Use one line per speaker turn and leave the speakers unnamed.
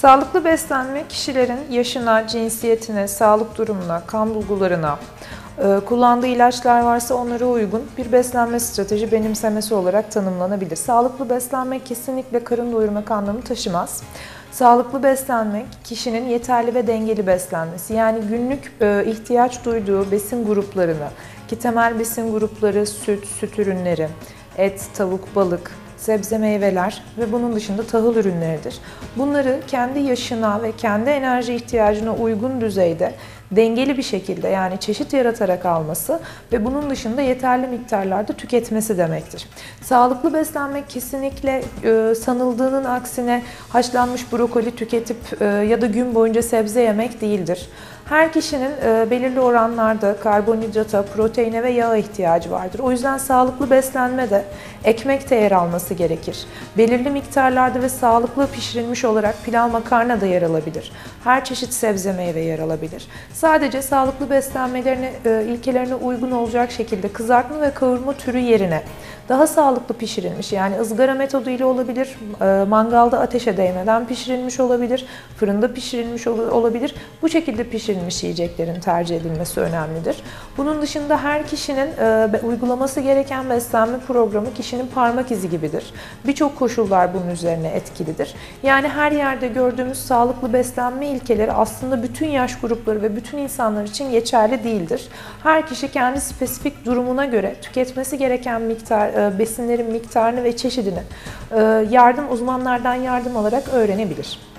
Sağlıklı beslenme kişilerin yaşına, cinsiyetine, sağlık durumuna, kan bulgularına, e, kullandığı ilaçlar varsa onlara uygun bir beslenme strateji benimsemesi olarak tanımlanabilir. Sağlıklı beslenmek kesinlikle karın doyurmak anlamı taşımaz. Sağlıklı beslenmek kişinin yeterli ve dengeli beslenmesi. Yani günlük e, ihtiyaç duyduğu besin gruplarını ki temel besin grupları süt, süt ürünleri, et, tavuk, balık, sebze meyveler ve bunun dışında tahıl ürünleridir. Bunları kendi yaşına ve kendi enerji ihtiyacına uygun düzeyde dengeli bir şekilde yani çeşit yaratarak alması ve bunun dışında yeterli miktarlarda tüketmesi demektir. Sağlıklı beslenmek kesinlikle e, sanıldığının aksine haşlanmış brokoli tüketip e, ya da gün boyunca sebze yemek değildir. Her kişinin e, belirli oranlarda karbonhidrata, proteine ve yağa ihtiyacı vardır. O yüzden sağlıklı beslenme de ekmek de yer alması gerekir. Belirli miktarlarda ve sağlıklı pişirilmiş olarak pilav makarna da yer alabilir. Her çeşit sebze meyve yer alabilir. Sadece sağlıklı beslenmelerine, e, ilkelerine uygun olacak şekilde kızartma ve kavurma türü yerine daha sağlıklı pişirilmiş yani ızgara metodu ile olabilir, e, mangalda ateşe değmeden pişirilmiş olabilir, fırında pişirilmiş olabilir. Bu şekilde pişirilmiş yiyeceklerin tercih edilmesi önemlidir. Bunun dışında her kişinin e, uygulaması gereken beslenme programı kişinin parmak izi gibidir. Birçok koşullar bunun üzerine etkilidir. Yani her yerde gördüğümüz sağlıklı beslenme ilkeleri aslında bütün yaş grupları ve bütün insanlar için geçerli değildir. Her kişi kendi spesifik durumuna göre tüketmesi gereken miktar e, besinlerin miktarını ve çeşidini e, yardım uzmanlardan yardım alarak öğrenebilir.